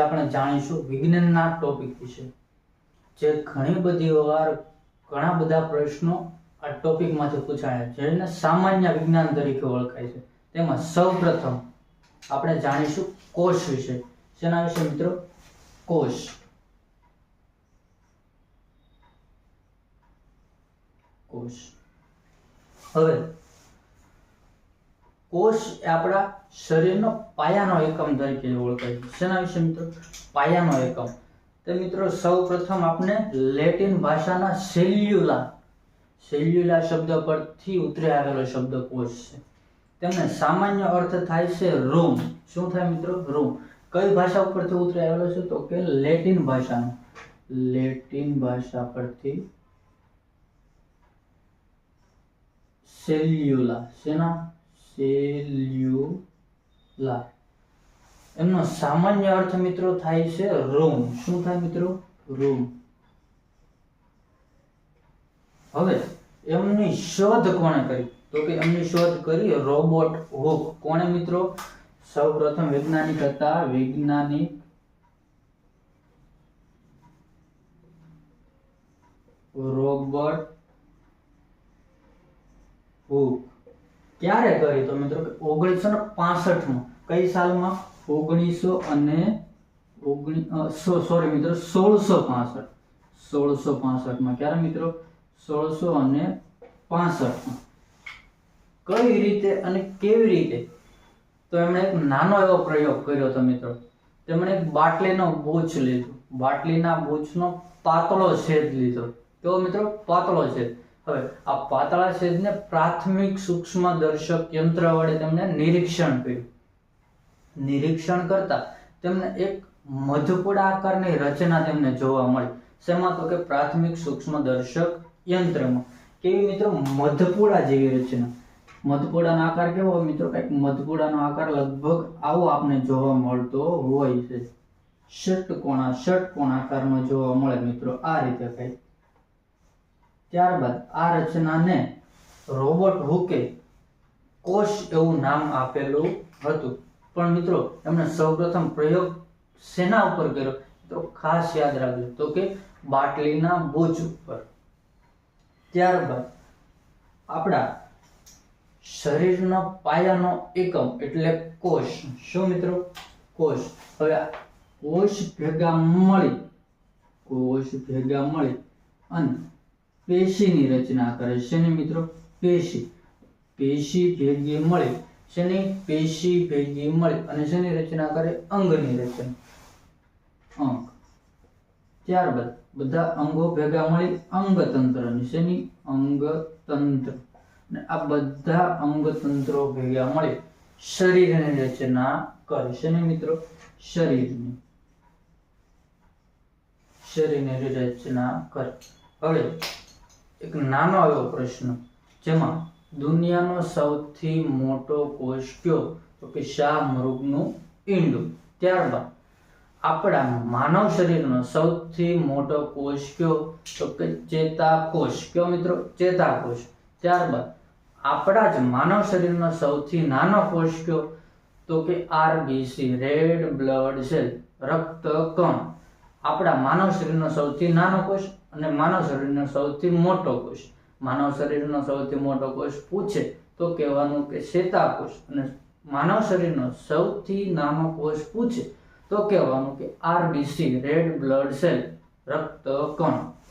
આપણે જાણીશું વિજ્ઞાનના ટોપિક વિશે. જે ઘણી બધી વાર ઘણા બધા પ્રશ્નો આ ટોપિકમાંથી પૂછાયા છે. જેને સામાન્ય વિજ્ઞાન તરીકે ઓળખાય છે. તેમાં સૌપ્રથમ આપણે જાણીશું કોષ વિશે. શેના વિશે મિત્રો? કોષ. કોષ. હવે કોષ એ આપણા શરીરનો પાયાનો એકમ તરીકે ઓળખાય છે. શેના વિશે મિત્રો? પાયાનો એકમ. તો મિત્રો સૌ પ્રથમ આપણે લેટિન ભાષાના સેલ્યુલા. સેલ્યુલા શબ્દ પરથી ઉતરી આવેલો શબ્દ કોષ છે. તેમને સામાન્ય અર્થ થાય છે રૂમ શું થાય મિત્રો? રૂમ કઈ ભાષા ઉપરથી ઉતરી આવેલો છે? તો કે લેટિન ભાષાનો. લેટિન ભાષા પરથી સેલ્યુલા. શેના? સેલ્યુલા. એમનો સામાન્ય અર્થ મિત્રો થાય છે રૂમ. શું થાય મિત્રો? રૂમ. હવે એમની શોધ કોણે કરી? તો કે એમની શોધ કરી રોબોટ હુક. કોણે મિત્રો? સૌપ્રથમ વૈજ્ઞાનિક હતા, વૈજ્ઞાનિક રોબર્ટ હુક. ક્યારે કરી તો મિત્રો ઓગણીસો ને પાસઠમાં? કઈ સાલમાં? ઓગણીસો અને સોરી મિત્રો, સોળસો પાસઠ. સોળસો પાસઠમાં. ક્યારે મિત્રો? સોળસો અને પાસઠમાં. કઈ રીતે અને કેવી રીતે? તો એમણે એક નાનો એવો પ્રયોગ કર્યો હતો મિત્રો. તેમણે એક બાટલીનો બોચ લીધો. બાટલીના બોચનો પાતળો છેદ લીધો. કેવો મિત્રો? પાતળો છેદ. હવે આ પાતળા છેદને પ્રાથમિક સૂક્ષ્મ દર્શક યંત્ર વડે તેમણે નિરીક્ષણ કર્યું. નિરીક્ષણ કરતા તેમને એક મધપુડા આકારની રચના તેમને જોવા મળી. શેમાં તો કે પ્રાથમિક સૂક્ષ્મ દર્શક યંત્રમાં. કેવી મિત્રો? મધપુડા જેવી રચના. મધપુડાનો આકાર કેવો હોય મિત્રો? કંઈક મધપુડાનો આકાર લગભગ આવો આપને જોવા મળતો હોય છે. ષટકોણા, ષટકોણ આકારનો જોવા મળે મિત્રો. આ રીતે કંઈક ત્યારબાદ આ રચનાને રોબર્ટ હુકે કોષ એવું નામ આપેલું હતું. પણ મિત્રો, એમણે સૌપ્રથમ પ્રયોગ સેના ઉપર કર્યો? તો ખાસ યાદ રાખજો. તો કે બાટલીના બૂચ ઉપર. ત્યારબાદ આપણા શરીરના પાયાનો એકમ એટલે કોષ. શું મિત્રો? કોષ. હવે કોષ ભેગા મળી. કોષ ભેગા મળી. અને પેશીની રચના કરે છે. મિત્રો? પેશી. પેશી ભેગી મળે. શેની? પેશી ભેગી મળે. અને શેની રચના કરે? અંગની રચના. અંગ. ત્યારબાદ બધા અંગો ભેગા મળી અંગતંત્રની. શેની? અંગતંત્ર. આ બધા અંગતંત્રો ભેગા મળે શરીરની રચના કરે. શેની મિત્રો? શરીરની. શરીરની રચના કરે. હવે એક નાનો એવો પ્રશ્ન. જેમાં દુનિયાનો સૌથી મોટો કોષ કયો? તો કે શાહમૃગનું ઈંડું. ત્યારબાદ આપણા માનવ શરીરનો સૌથી મોટો કોષ કયો? તો કે ચેતાકોષ. કયો મિત્રો? ચેતાકોષ. ત્યારબાદ આપણા જ માનવ શરીરનો સૌથી નાનો કોષ કયો? તો કે આરબીસી, રેડ બ્લડ સેલ રક્ત કણ આપણા માનવ શરીરનો સૌથી નાનો કોષ અને માનવ શરીરનો સૌથી મોટો કોષ. માનવ શરીરનો સૌથી મોટો કોષ પૂછે તો કહેવાનું કે ચેતાકોષ અને માનવ શરીરનો સૌથી નાનો કોષ પૂછે તો કહેવાનું કે આરબીસી રેડ બ્લડ સેલ રક્ત કણ